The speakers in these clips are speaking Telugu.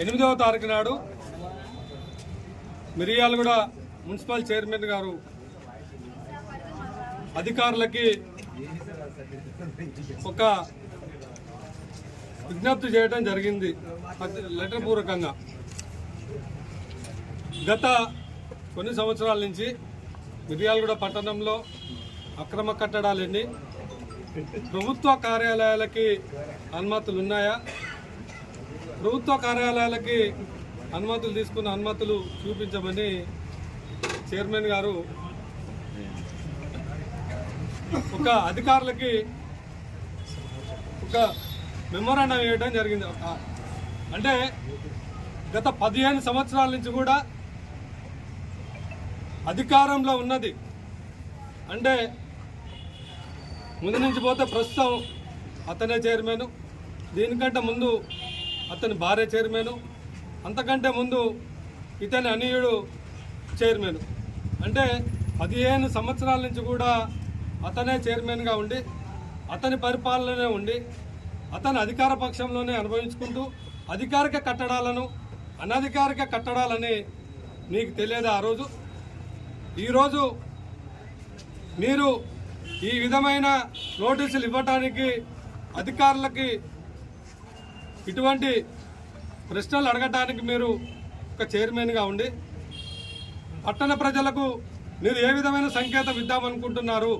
ఎనిమిదవ తారీఖు నాడు మిరియాలగూడ మున్సిపల్ చైర్మన్ గారు అధికారులకి ఒక విజ్ఞప్తి చేయడం జరిగింది లెటర్ పూర్వకంగా. గత కొన్ని సంవత్సరాల నుంచి మిర్యాలగూడ పట్టణంలో అక్రమ కట్టడాలు ఎన్ని ప్రభుత్వ కార్యాలయాలకి అనుమతులు ఉన్నాయా ప్రభుత్వ కార్యాలయాలకి అనుమతులు తీసుకున్న అనుమతులు చూపించమని చైర్మన్ గారు ఒక అధికారులకి ఒక మెమోరాండం వేయడం జరిగింది. అంటే గత పదిహేను సంవత్సరాల నుంచి కూడా అధికారంలో ఉన్నది. అంటే ముందు నుంచి పోతే ప్రస్తుతం అతనే చైర్మన్. దీనికంటే ముందు అతని భార్య చైర్మన్ అంతకంటే ముందు ఇతని అనీయుడు చైర్మన్. అంటే పదిహేను సంవత్సరాల నుంచి కూడా అతనే చైర్మన్గా ఉండి అతని పరిపాలననే ఉండి అతని అధికార పక్షంలోనే అనుభవించుకుంటూ అధికారిక కట్టడాలను అనధికారిక కట్టడాలని మీకు తెలియదా ఆ రోజు? ఈరోజు మీరు ఈ విధమైన నోటీసులు ఇవ్వటానికి అధికారులకి ఇటువంటి ప్రశ్నలు అడగటానికి మీరు ఒక చైర్మన్గా ఉండి పట్టణ ప్రజలకు మీరు ఏ విధమైన సంకేతం ఇద్దామనుకుంటున్నారు?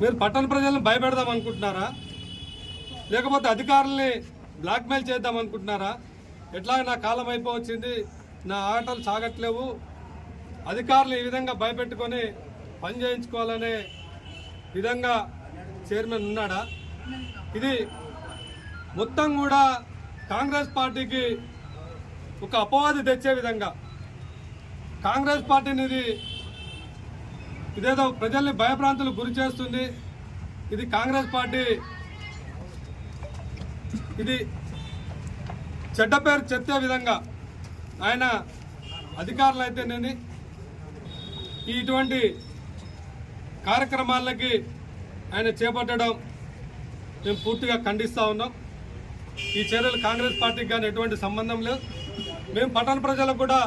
మీరు పట్టణ ప్రజలను భయపెడదాం అనుకుంటున్నారా? లేకపోతే అధికారుల్ని బ్లాక్మెయిల్ చేద్దాం అనుకుంటున్నారా? ఎట్లా నా కాలం అయిపోవచ్చింది నా ఆటలు సాగట్లేవు. అధికారులు ఈ విధంగా భయపెట్టుకొని పని చేయించుకోవాలనే విధంగా చైర్మన్ ఉన్నాడా? ఇది మొత్తం కూడా కాంగ్రెస్ పార్టీకి ఒక అపవాది తెచ్చే విధంగా కాంగ్రెస్ పార్టీని ఇది ఇదేదో ప్రజల్ని భయభ్రాంతులకు గురి చేస్తుంది. ఇది కాంగ్రెస్ పార్టీ ఇది చెడ్డ పేరు చెత్తే విధంగా ఆయన అధికారులు అయితే ఇటువంటి కార్యక్రమాలకి ఆయన చేపట్టడం మేము పూర్తిగా ఖండిస్తూ ఉన్నాం. ఈ చర్యలు కాంగ్రెస్ పార్టీకి కానీ ఎటువంటి సంబంధం లేదు. మేము పట్టణ ప్రజలకు కూడా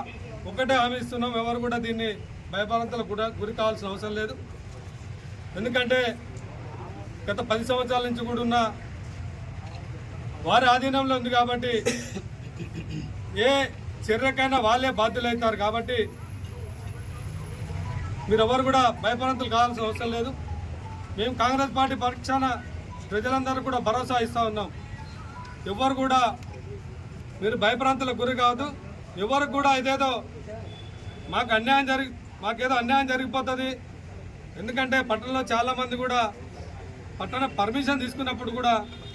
ఒకటే హామీ ఇస్తున్నాం. ఎవరు కూడా దీన్ని భయభ్రాంతులకు కూడా గురి కావాల్సిన అవసరం లేదు. ఎందుకంటే గత పది సంవత్సరాల నుంచి కూడా ఉన్న వారి ఆధీనంలో ఉంది కాబట్టి ఏ చర్యకైనా వాళ్ళే బాధ్యులవుతారు కాబట్టి మీరు ఎవరు కూడా భయపడంతులు కావాల్సిన అవసరం లేదు. మేము కాంగ్రెస్ పార్టీ పక్షాన ప్రజలందరూ కూడా భరోసా ఇస్తూ ఉన్నాం. ఎవరు కూడా మీరు భయప్రాంతులకు గురి కావద్దు. ఎవరు కూడా ఇదేదో మాకు అన్యాయం జరిగి మాకేదో అన్యాయం జరిగిపోతుంది. ఎందుకంటే పట్టణంలో చాలామంది కూడా పట్టణ పర్మిషన్ తీసుకున్నప్పుడు కూడా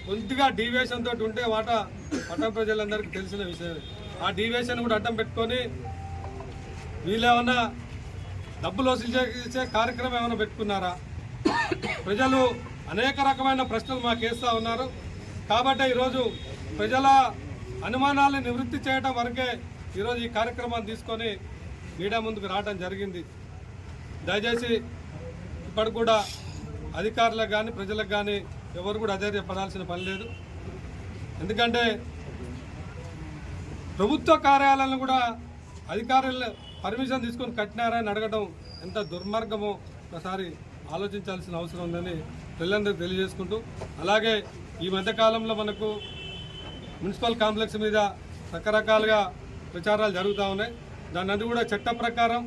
కొద్దిగా డీవియేషన్ తోటి ఉంటే వాట పట్టణ ప్రజలందరికీ తెలిసిన విషయం ఆ డీవియేషన్ కూడా అడ్డం పెట్టుకొని వీళ్ళేమన్నా డబ్బులు వసూలు చేసే కార్యక్రమం ఏమైనా పెట్టుకున్నారా? ప్రజలు అనేక రకమైన ప్రశ్నలు మాకు వేస్తూ ఉన్నారు. కాబట్టి ఈరోజు ప్రజల అనుమానాలను నివృత్తి చేయడం వరకే ఈరోజు ఈ కార్యక్రమాన్ని తీసుకొని మీడియా ముందుకు రావడం జరిగింది. దయచేసి ఇప్పటి కూడా అధికారులకు కానీ ప్రజలకు కానీ ఎవరు కూడా అధైర్యపడాల్సిన పని లేదు. ఎందుకంటే ప్రభుత్వ కార్యాలయాలను కూడా అధికారులు పర్మిషన్ తీసుకొని కట్టినారని అడగడం ఎంత దుర్మార్గమో ఒకసారి ఆలోచించాల్సిన అవసరం ఉందని పిల్లలందరికీ తెలియజేసుకుంటూ అలాగే ఈ మధ్యకాలంలో మనకు మున్సిపల్ కాంప్లెక్స్ మీద రకరకాలుగా ప్రచారాలు జరుగుతూ ఉన్నాయి. దాన్ని అది కూడా చట్ట ప్రకారం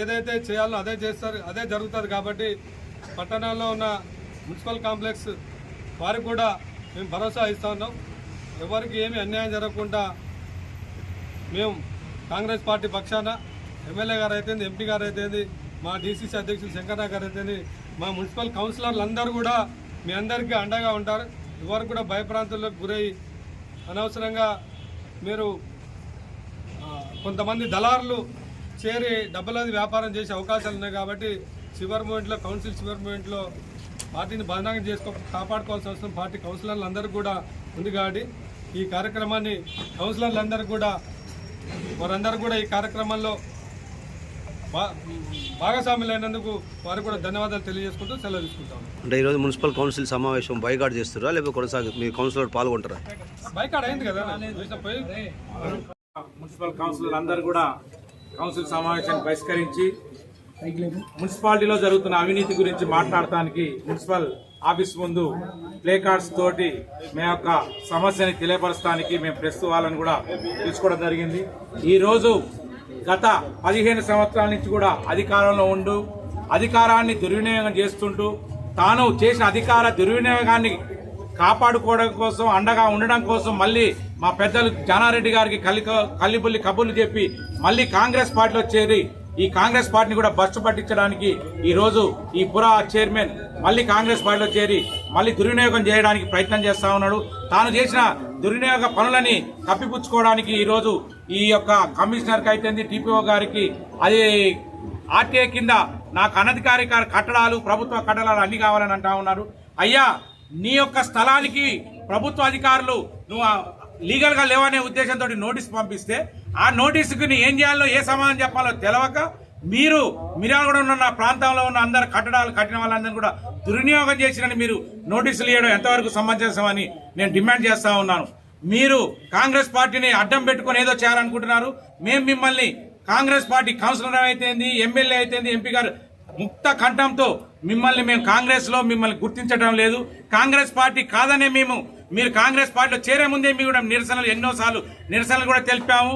ఏదైతే చేయాలో అదే చేస్తారు అదే జరుగుతుంది కాబట్టి పట్టణాల్లో ఉన్న మున్సిపల్ కాంప్లెక్స్ వారికి కూడా మేము భరోసా ఇస్తూ ఉన్నాం. ఎవరికి ఏమి అన్యాయం జరగకుండా మేము కాంగ్రెస్ పార్టీ పక్షాన ఎమ్మెల్యే గారు అయితేంది ఎంపీ గారు అయితేంది మా డీసీసీ అధ్యక్షులు శంకరరావు గారు అయితేంది మా మున్సిపల్ కౌన్సిలర్లు అందరూ కూడా మీ అందరికీ అండగా ఉంటారు. ఎవరు కూడా భయప్రాంతులకు గురై అనవసరంగా మీరు కొంతమంది దళారులు చేరి డబ్బులది వ్యాపారం చేసే అవకాశాలు ఉన్నాయి కాబట్టి చివరి మూమెంట్లో కౌన్సిల్ చివరి మూమెంట్లో పార్టీని బదనాంగం చేసుకో కాపాడుకోవాల్సిన అవసరం పార్టీ కౌన్సిలర్లు అందరూ కూడా ఉంది కాబట్టి ఈ కార్యక్రమాన్ని కౌన్సిలర్లందరూ కూడా వారందరూ కూడా ఈ కార్యక్రమంలో భాగస్వాములైనందుకు వారికి కూడా ధన్యవాదాలు తెలియజేసుకుంటూ సెలవు తీసుకుంటాం అంటే ఈరోజు మున్సిపల్ కౌన్సిల్ సమావేశం బైకాట్ చేస్తారా లేకపోతే కొనసాగి మీ కౌన్సిలర్ పాల్గొంటారా? బైకాడ్ అయింది కదా మున్సిపల్ కౌన్సిలర్ అందరూ కూడా కౌన్సిల్ సమావేశాన్ని బహిష్కరించి మున్సిపాలిటీలో జరుగుతున్న అవినీతి గురించి మాట్లాడటానికి మున్సిపల్ ఆఫీస్ ముందు ప్లే కార్డ్స్ తోటి మీ యొక్క సమస్యని తెలియపరచడానికి మేము ప్రెస్ వాళ్ళని కూడా తీసుకోవడం జరిగింది. ఈ రోజు గత పదిహేను సంవత్సరాల నుంచి కూడా అధికారంలో ఉండు అధికారాన్ని దుర్వినియోగం చేస్తుంటూ తాను చేసిన అధికార దుర్వినియోగాన్ని కాపాడుకోవడం కోసం అండగా ఉండడం కోసం మళ్ళీ మా పెద్దలు జానారెడ్డి గారికి కలి కల్లిబుల్లి కబుర్లు చెప్పి మళ్ళీ కాంగ్రెస్ పార్టీలో చేరి ఈ కాంగ్రెస్ పార్టీని కూడా బస్సు పట్టించడానికి ఈరోజు ఈ పురా చైర్మన్ మళ్ళీ కాంగ్రెస్ పార్టీలో చేరి మళ్ళీ దుర్వినియోగం చేయడానికి ప్రయత్నం చేస్తా ఉన్నాడు. తాను చేసిన దుర్వినియోగ పనులని కప్పిపుచ్చుకోవడానికి ఈ రోజు ఈ యొక్క కమిషనర్కి అయితే టీపీఓ గారికి అది ఆర్టీఐ కింద నాకు అనధికారిక కట్టడాలు ప్రభుత్వ కట్టడాలు అన్ని కావాలని అంటా ఉన్నారు. అయ్యా నీ యొక్క స్థలానికి ప్రభుత్వ అధికారులు నువ్వు లీగల్గా లీగల్గా లేవనే ఉద్దేశంతో నోటీస్ పంపిస్తే ఆ నోటీసుకు నీ ఏం చేయాలో ఏ సమాధానం చెప్పాలో తెలవక మీరు మిర్యాలగూడ ఉన్న ప్రాంతంలో ఉన్న అందరు కట్టడాలు కట్టిన వాళ్ళందరూ కూడా దుర్వినియోగం చేసినని మీరు నోటీసులు ఇవ్వడం ఎంతవరకు సమంజసమని నేను డిమాండ్ చేస్తా ఉన్నాను. మీరు కాంగ్రెస్ పార్టీని అడ్డం పెట్టుకొని ఏదో చేయాలనుకుంటున్నారు. మేము మిమ్మల్ని కాంగ్రెస్ పార్టీ కౌన్సిలర్ అయితేంది ఎమ్మెల్యే అయితేంది ఎంపీ గారు ముక్త కంఠంతో మిమ్మల్ని మేము కాంగ్రెస్లో మిమ్మల్ని గుర్తించడం లేదు. కాంగ్రెస్ పార్టీ కాదనే మేము మీరు కాంగ్రెస్ పార్టీలో చేరే ముందే మేము కూడా నిరసనలు ఎన్నోసార్లు నిరసనలు కూడా తెలిపాము.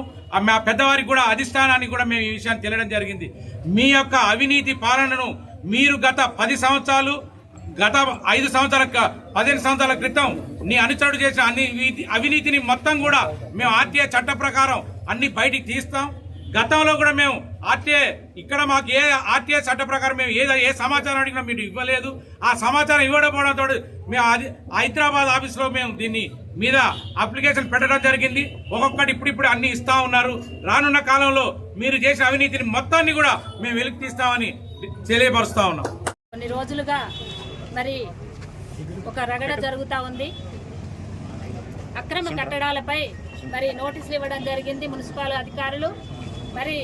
మా పెద్దవారికి కూడా అధిష్టానానికి కూడా మేము ఈ విషయాన్ని తెలియడం జరిగింది. మీ యొక్క అవినీతి పాలనను మీరు గత పది సంవత్సరాలు గత ఐదు సంవత్సరాల పదిహేను సంవత్సరాల క్రితం నీ అనుచరుడు చేసిన అన్ని అవినీతిని మొత్తం కూడా మేము ఆర్టీఐ చట్ట ప్రకారం అన్ని బయటికి తీస్తాం. గతంలో కూడా మేము ఆర్టీఐ ఇక్కడ మాకు ఏ ఆర్టీఐ చట్ట ప్రకారం మేము ఏదో ఏ సమాచారం అడిగినా మీరు ఇవ్వలేదు. ఆ సమాచారం ఇవ్వకపోవడంతో మేము అది హైదరాబాద్ ఆఫీస్లో మేము దీన్ని మీద అప్లికేషన్ పెట్టడం జరిగింది. ఒక్కొక్కటి ఇప్పుడిప్పుడు అన్ని ఇస్తా ఉన్నారు. రానున్న కాలంలో మీరు చేసిన అవినీతిని మొత్తాన్ని కూడా మేము వెలికి తీస్తామని తెలియపరుస్తా ఉన్నాం. కొన్ని రోజులుగా మరి ఒక రగడ జరుగుతూ ఉంది. అక్రమ కట్టడాలపై మరి నోటీసులు ఇవ్వడం జరిగింది మున్సిపల్ అధికారులు. మరి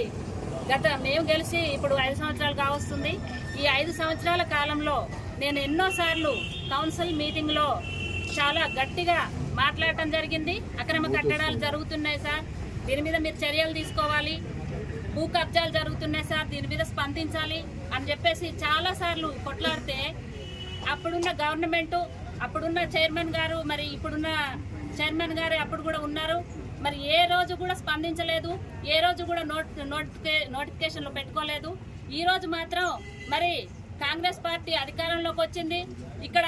గత మేము గెలిచి ఇప్పుడు ఐదు సంవత్సరాలు కావస్తుంది. ఈ ఐదు సంవత్సరాల కాలంలో నేను ఎన్నోసార్లు కౌన్సిల్ మీటింగ్లో చాలా గట్టిగా మాట్లాడటం జరిగింది. అక్రమ కట్టడాలు జరుగుతున్నాయి సార్. దీని మీద మీరు చర్యలు తీసుకోవాలి. భూ కబ్జాలు జరుగుతున్నాయి సార్. దీని మీద స్పందించాలి అని చెప్పేసి చాలా సార్లు కొట్లాడితే అప్పుడున్న గవర్నమెంట్ అప్పుడున్న చైర్మన్ గారు మరి ఇప్పుడున్న చైర్మన్ గారు అప్పుడు కూడా ఉన్నారు. మరి ఏ రోజు కూడా స్పందించలేదు ఏ రోజు కూడా నోట్ నోటిఫికే నోటిఫికేషన్లు పెట్టుకోలేదు. ఈ రోజు మాత్రం మరి కాంగ్రెస్ పార్టీ అధికారంలోకి వచ్చింది. ఇక్కడ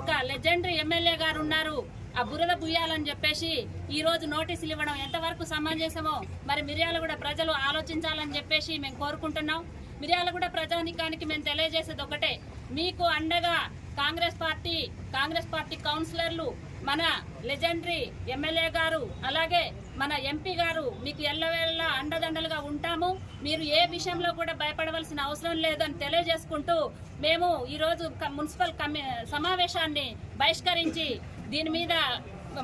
ఒక లెజెండరీ ఎమ్మెల్యే గారు ఉన్నారు. ఆ బురద బుయ్యాలని చెప్పేసి ఈ రోజు నోటీసులు ఇవ్వడం ఎంతవరకు సమంజసమో మరి మిర్యాల కూడా ప్రజలు ఆలోచించాలని చెప్పేసి మేము కోరుకుంటున్నాం. మిర్యాల కూడా ప్రజానికానికి మేము తెలియజేసేది ఒకటే మీకు అండగా కాంగ్రెస్ పార్టీ కాంగ్రెస్ పార్టీ కౌన్సిలర్లు మన లెజెండరీ ఎమ్మెల్యే గారు అలాగే మన ఎంపీ గారు మీకు ఎల్లవేళ అండదండలుగా ఉంటాము. మీరు ఏ విషయంలో కూడా భయపడవలసిన అవసరం లేదని తెలియజేసుకుంటూ మేము ఈరోజు మున్సిపల్ కమి సమావేశాన్ని బహిష్కరించి దీని మీద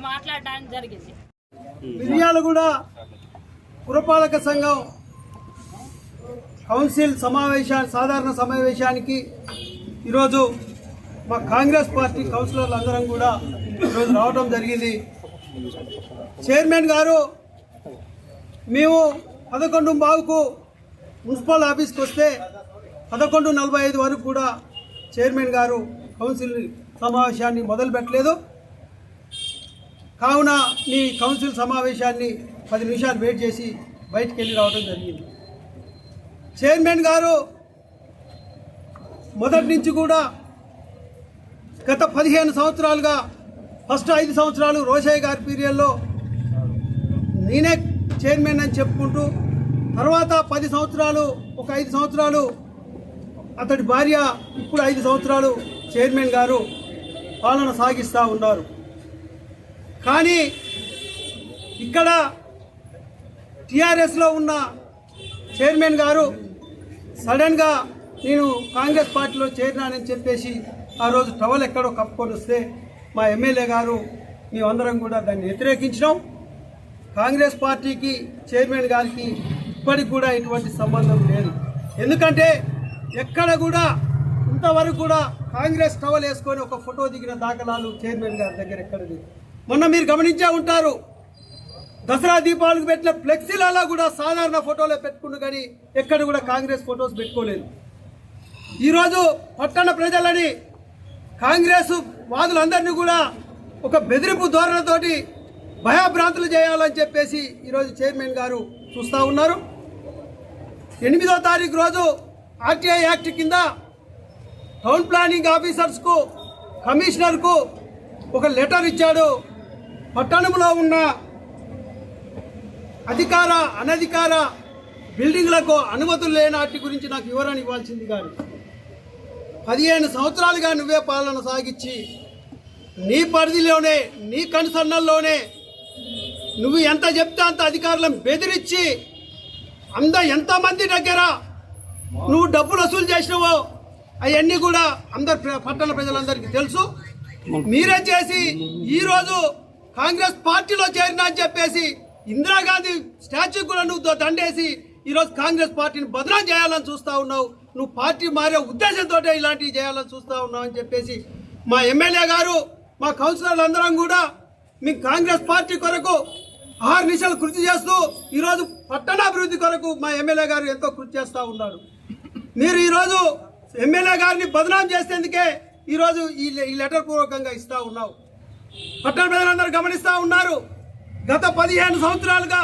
మాట్లాడడానికి జరిగింది. మిర్యాలగూడ పురపాలక సంఘం కౌన్సిల్ సమావేశా సాధారణ సమావేశానికి ఈరోజు మా కాంగ్రెస్ పార్టీ కౌన్సిలర్లు అందరం కూడా ఈరోజు రావడం జరిగింది. చైర్మన్ గారు మేము పదకొండు బావుకు మున్సిపల్ ఆఫీస్కి వస్తే పదకొండు నలభై ఐదు వరకు కూడా చైర్మన్ గారు కౌన్సిల్ సమావేశాన్ని మొదలుపెట్టలేదు. కావున మీ కౌన్సిల్ సమావేశాన్ని పది నిమిషాలు వెయిట్ చేసి బయటికి వెళ్ళి రావడం జరిగింది. చైర్మన్ గారు మొదటి నుంచి కూడా గత పదిహేను సంవత్సరాలుగా ఫస్ట్ ఐదు సంవత్సరాలు రోషయ్య గారి పీరియడ్లో నేనే చైర్మన్ అని చెప్పుకుంటూ తర్వాత పది సంవత్సరాలు ఒక ఐదు సంవత్సరాలు అతడి భార్య ఇప్పుడు ఐదు సంవత్సరాలు చైర్మన్ గారు పాలన సాగిస్తూ ఉన్నారు. కానీ ఇక్కడ టీఆర్ఎస్లో ఉన్న చైర్మన్ గారు సడన్గా నేను కాంగ్రెస్ పార్టీలో చేరినానని చెప్పేసి ఆ రోజు టవల్ ఎక్కడో కప్పుకొని వస్తే మా ఎమ్మెల్యే గారు మేమందరం కూడా దాన్ని వ్యతిరేకించినాం. కాంగ్రెస్ పార్టీకి చైర్మన్ గారికి ఇప్పటికి కూడా ఎటువంటి సంబంధం లేదు. ఎందుకంటే ఎక్కడ కూడా ఇంతవరకు కూడా కాంగ్రెస్ టవల్ వేసుకొని ఒక ఫోటో దిగిన దాఖలాలు చైర్మన్ గారి దగ్గర ఎక్కడ లేదు మొన్న మీరు గమనించే ఉంటారు దసరా దీపావళికి పెట్టిన ఫ్లెక్సీలలో కూడా సాధారణ ఫోటోలే పెట్టుకుండు కానీ ఎక్కడ కూడా కాంగ్రెస్ ఫొటోస్ పెట్టుకోలేదు. ఈరోజు పట్టణ ప్రజలని కాంగ్రెస్ వాదులందరినీ కూడా ఒక బెదిరింపు ధోరణితోటి భయభ్రాంతులు చేయాలని చెప్పేసి ఈరోజు చైర్మన్ గారు చూస్తూ ఉన్నారు. ఎనిమిదో తారీఖు రోజు ఆర్టీఐ యాక్ట్ కింద టౌన్ ప్లానింగ్ ఆఫీసర్స్కు కమిషనర్కు ఒక లెటర్ ఇచ్చాడు. పట్టణంలో ఉన్న అధికార అనధికార బిల్డింగ్లకు అనుమతులు లేని వాటి గురించి నాకు వివరణ ఇవ్వాల్సింది కానీ పదిహేను సంవత్సరాలుగా నువ్వే పాలన సాగించి నీ పరిధిలోనే నీ కన్సర్నల్లోనే నువ్వు ఎంత చెప్తే అంత అధికారులను బెదిరించి అంద ఎంతమంది దగ్గర నువ్వు డబ్బులు వసూలు చేసినవో అవన్నీ కూడా అందరు పట్టణ ప్రజలందరికీ తెలుసు. మీరే చేసి ఈరోజు కాంగ్రెస్ పార్టీలో చేరినా అని చెప్పేసి ఇందిరాగాంధీ స్టాచ్యూ కూడా నువ్వు దండేసి ఈరోజు కాంగ్రెస్ పార్టీని బదనాం చేయాలని చూస్తా ఉన్నావు. నువ్వు పార్టీ మారే ఉద్దేశంతో ఇలాంటివి చేయాలని చూస్తూ ఉన్నావు అని చెప్పేసి మా ఎమ్మెల్యే గారు మా కౌన్సిలర్లు అందరం కూడా మీ కాంగ్రెస్ పార్టీ కొరకు ఆరు నిమిషాలు కృషి చేస్తూ ఈరోజు పట్టణాభివృద్ధి కొరకు మా ఎమ్మెల్యే గారు ఎంతో కృషి చేస్తూ ఉన్నాడు. మీరు ఈరోజు ఎమ్మెల్యే గారిని బదనాం చేసేందుకే ఈరోజు ఈ లె- ఈ లెటర్ పూర్వకంగా ఇస్తూ ఉన్నావు. పట్టణ ప్రజలందరూ గమనిస్తూ ఉన్నారు. గత పదిహేను సంవత్సరాలుగా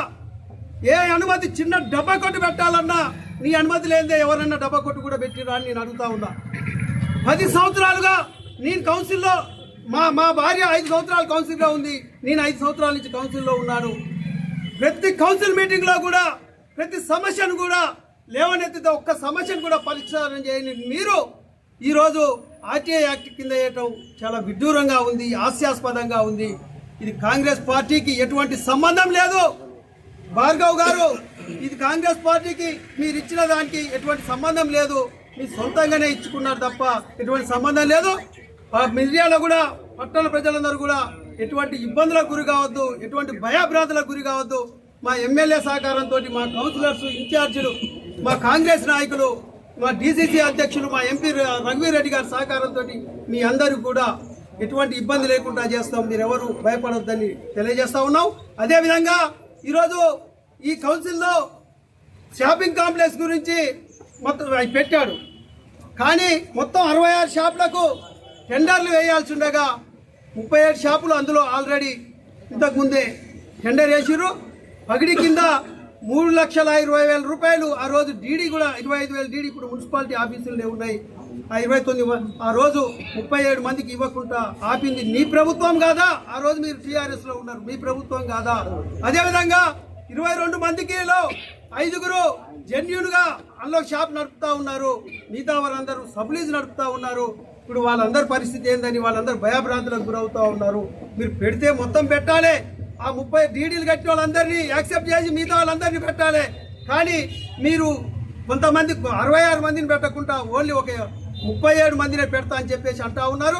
ఏ అనుమతి చిన్న డబ్బా కొట్టు పెట్టాలన్నా నీ అనుమతి లేదే ఎవరన్నా డబ్బా కొట్టు కూడా పెట్టిరా అని నేను అడుగుతా ఉన్నా. పది సంవత్సరాలుగా నేను కౌన్సిల్లో మా మా భార్య ఐదు సంవత్సరాలు కౌన్సిల్గా ఉంది. నేను ఐదు సంవత్సరాల నుంచి కౌన్సిల్లో ఉన్నాను. ప్రతి కౌన్సిల్ మీటింగ్లో కూడా ప్రతి సమస్యను కూడా లేవనెత్తితే ఒక్క సమస్యను కూడా పరిష్కారం చేయని మీరు ఈరోజు ఆర్టీఐ యాక్ట్ కింద వేయటం చాలా విడ్డూరంగా ఉంది హాస్యాస్పదంగా ఉంది. ఇది కాంగ్రెస్ పార్టీకి ఎటువంటి సంబంధం లేదు. భార్గవ్ గారు ఇది కాంగ్రెస్ పార్టీకి మీరు ఇచ్చిన దానికి ఎటువంటి సంబంధం లేదు. మీరు సొంతంగానే ఇచ్చుకున్నారు తప్ప ఎటువంటి సంబంధం లేదు. ఆ మిర్యాల కూడా పట్టణ ప్రజలందరూ కూడా ఎటువంటి ఇబ్బందులకు గురి కావద్దు ఎటువంటి భయాభ్రాంతులకు గురి కావద్దు. మా ఎమ్మెల్యే సహకారంతో మా కౌన్సిలర్స్ ఇన్ఛార్జీలు మా కాంగ్రెస్ నాయకులు మా డీసీసీ అధ్యక్షులు మా ఎంపీ రఘువీర్ రెడ్డి గారి సహకారంతో మీ అందరూ కూడా ఎటువంటి ఇబ్బంది లేకుండా చేస్తాం. మీరెవరు భయపడొద్దని తెలియజేస్తా ఉన్నాం. అదేవిధంగా ఈరోజు ఈ కౌన్సిల్లో షాపింగ్ కాంప్లెక్స్ గురించి మొత్తం పెట్టాడు. కానీ మొత్తం అరవై ఆరు షాపులకు టెండర్లు వేయాల్సి ఉండగా ముప్పై ఏడు షాపులు అందులో ఆల్రెడీ ఇంతకుముందే టెండర్ వేసిర్రు. పగిడి కింద మూడు లక్షల ఇరవై వేల రూపాయలు ఆ రోజు డీడీ కూడా ఇరవై ఐదు వేల డీడీ ఇప్పుడు మున్సిపాలిటీ ఆఫీసులు ఉన్నాయి. ఇరవై తొమ్మిది ఆ రోజు ముప్పై ఏడు మందికి ఇవ్వకుండా ఆపింది నీ ప్రభుత్వం కాదా? ఆ రోజు మీరు టీఆర్ఎస్లో ఉన్నారు మీ ప్రభుత్వం కాదా? అదేవిధంగా ఇరవై రెండు మందికిలో ఐదుగురు జెన్యున్గా అన్లాక్ అందులో షాప్ నడుపుతా ఉన్నారు మిగతా వాళ్ళందరూ సబ్లీజ్ నడుపుతా ఉన్నారు. ఇప్పుడు వాళ్ళందరి పరిస్థితి ఏందని వాళ్ళందరూ భయభ్రాంతులకు గురవుతూ ఉన్నారు. మీరు పెడితే మొత్తం పెట్టాలి. ఆ ముప్పై డీడీలు కట్టిన వాళ్ళందరినీ యాక్సెప్ట్ చేసి మిగతా వాళ్ళందరినీ పెట్టాలి. కానీ మీరు కొంతమంది అరవై ఆరు మందిని పెట్టకుండా ఓన్లీ ఒక ముప్పై ఏడు మందినే పెడతా అని చెప్పేసి అంటా ఉన్నారు.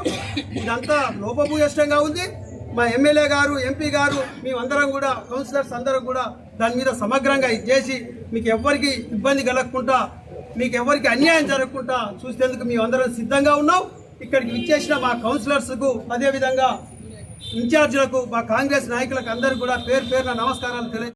ఇదంతా లోపభూయిష్టంగా ఉంది. మా ఎమ్మెల్యే గారు ఎంపీ గారు మేమందరం కూడా కౌన్సిలర్స్ అందరం కూడా దాని మీద సమగ్రంగా ఇచ్చేసి చేసి మీకు ఎవ్వరికి ఇబ్బంది కలగకుండా మీకు ఎవరికి అన్యాయం జరగకుండా చూసేందుకు మేమందరం సిద్ధంగా ఉన్నాం. ఇక్కడికి ఇచ్చేసిన మా కౌన్సిలర్స్కు అదేవిధంగా ఇన్ఛార్జీలకు మా కాంగ్రెస్ నాయకులకు అందరూ కూడా పేరు పేరున నమస్కారాలు తెలియ